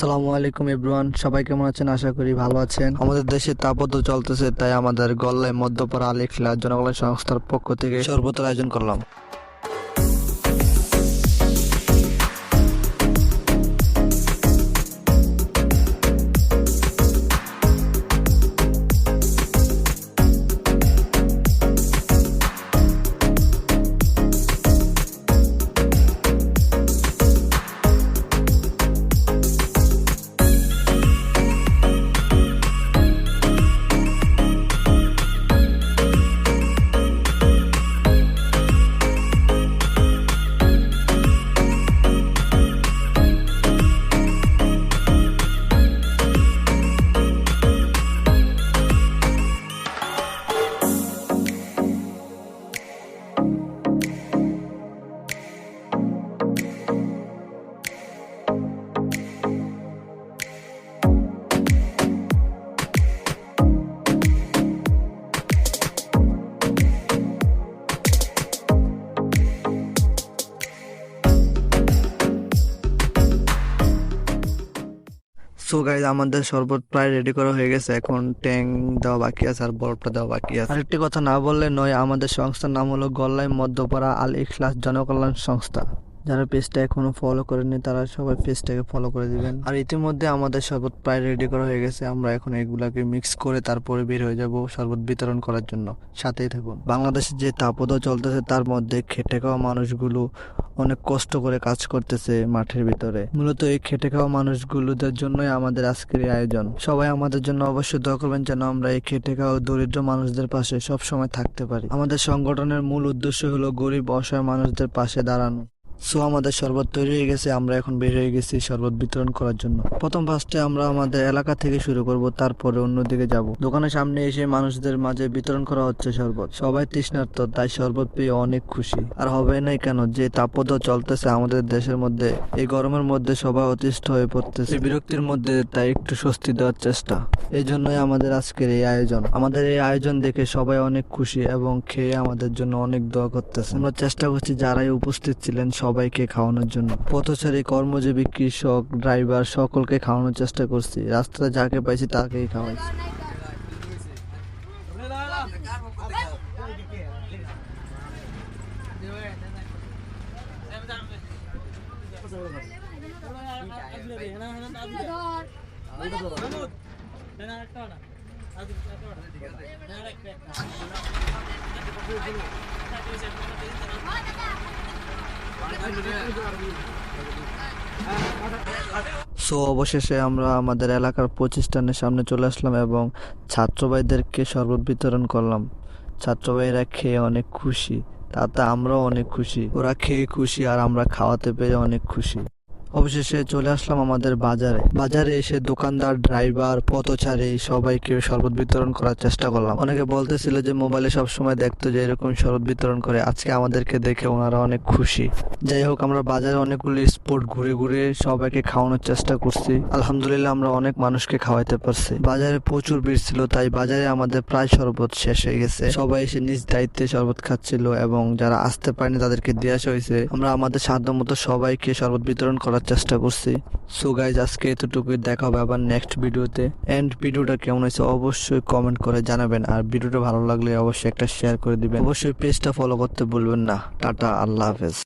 আসসালামু আলাইকুম এভরিওয়ান, সবাই কেমন আছেন? আশা করি ভালো আছেন। আমাদের দেশে তাপত চলতেছে, তাই আমাদের গল্লায় মধ্যপাড়া আলিখলা জনকল্যাণ সংস্থার পক্ষ থেকে সর্বত্র আয়োজন করলাম। সো গাইজ আমাদের শরবত প্রায় রেডি করা হয়ে গেছে। এখন ট্যাং দেওয়া বাকি আছে আর বরফটা দেওয়া বাকি আছে। আরেকটি কথা না বললে নয়, আমাদের সংস্থার নাম হলো গল্লাই মধ্যপাড়া আল ইখলাস জনকল্যাণ সংস্থা। যারা পেজটা এখনও ফলো করেনি তারা সবাই পেজটাকে ফলো করে দিবেন। আর ইতিমধ্যে আমাদের শরবত প্রায় রেডি করা হয়ে গেছে। আমরা এখন এগুলাকে মিক্স করে তারপরে বের হয়ে যাব শরবত বিতরণ করার জন্য। সাথেই থাকুন। বাংলাদেশে যে তাপদ চলতেছে, তার মধ্যে খেটে খাওয়া মানুষগুলো অনেক কষ্ট করে কাজ করতেছে মাঠের ভিতরে। মূলত এই খেটে খাওয়া মানুষগুলোদের জন্যই আমাদের আজকের আয়োজন। সবাই আমাদের জন্য অবশ্যই দোয়া করবেন যেন আমরা এই খেটে খাওয়া দরিদ্র মানুষদের পাশে সব সময় থাকতে পারি। আমাদের সংগঠনের মূল উদ্দেশ্য হলো গরিব, অসহায় মানুষদের পাশে দাঁড়ানো। সো আমাদের শরবত তৈরি হয়ে গেছে, আমরা এখন বের হয়ে গেছি শরবত বিতরণ করার জন্য। প্রথম ফার্স্টে আমরা আমাদের এলাকা থেকে শুরু করব, তারপরে অন্যদিকে যাব। দোকানের সামনে এসে মানুষদের মাঝে বিতরণ করা হচ্ছে শরবত। সবাই তৃষ্ণার্ত, তাই শরবত পেয়ে অনেক খুশি। আর হবে নাই কেন, যে তাপদ চলতেছে আমাদের দেশের মধ্যে, এই গরমের মধ্যে সবাই অতিষ্ঠ হয়ে পড়তেছে। বিরক্তির মধ্যে তাই একটু স্বস্তি দেওয়ার চেষ্টা। এই জন্যই আমাদের আজকের এই আয়োজন। আমাদের এই আয়োজন দেখে সবাই অনেক খুশি এবং খেয়ে আমাদের জন্য অনেক দোয়া করতেছে। আমরা চেষ্টা করছি যারাই উপস্থিত ছিলেন সবাইকে খাওয়ানোর জন্য। পথচারী, কর্মজীবী, কৃষক, ড্রাইভার, সকলকে খাওয়ানোর চেষ্টা করছি। রাস্তাতে যাকে পাইছি তাকেই খাওয়াইছি। সো অবশেষে আমরা আমাদের এলাকার প্রতিষ্ঠানের সামনে চলে আসলাম এবং ছাত্রবাহীদেরকে ভাইদেরকে শরবত বিতরণ করলাম। ছাত্রবাহীরা খেয়ে অনেক খুশি, তাতে আমরাও অনেক খুশি। ওরা খেয়ে খুশি আর আমরা খাওয়াতে পেরে অনেক খুশি। অবশেষে চলে আসলাম আমাদের বাজারে। বাজারে এসে দোকানদার ড্রাইভার পথচারী সবাইকে শরবত বিতরণ করার চেষ্টা করলাম। অনেকে বলতেছিল যে মোবাইলে সব সময় দেখতো যে এরকম শরবত বিতরণ করে। আজকে আমাদেরকে দেখে ওনারা অনেক খুশি। যাই হোক, আমরা বাজারে অনেকগুলো স্পট ঘুরে ঘুরে সবাইকে খাওয়ানোর চেষ্টা করছি। আলহামদুলিল্লাহ, আমরা অনেক মানুষকে খাওয়াইতে পারছি। বাজারে প্রচুর ভিড় ছিল, তাই বাজারে আমাদের প্রায় শরবত শেষ হয়ে গেছে। সবাই এসে নিজ দায়িত্বে শরবত খাচ্ছিল এবং যারা আসতে পারেনি তাদেরকে দিয়ে আসা হয়েছে। আমরা আমাদের সাধ্য মতো সবাইকে শরবত বিতরণ করার চেষ্টা করছি। সো গাইজ আজকে এতটুকুই। দেখা হবে আবার নেক্সট ভিডিওতে অ্যান্ড ভিডিওটা কেমন হয়েছে অবশ্যই কমেন্ট করে জানাবেন। আর ভিডিওটা ভালো লাগলে অবশ্যই একটা শেয়ার করে দিবেন। অবশ্যই পেজটা ফলো করতে ভুলবেন না। টাটা, আল্লাহ হাফেজ।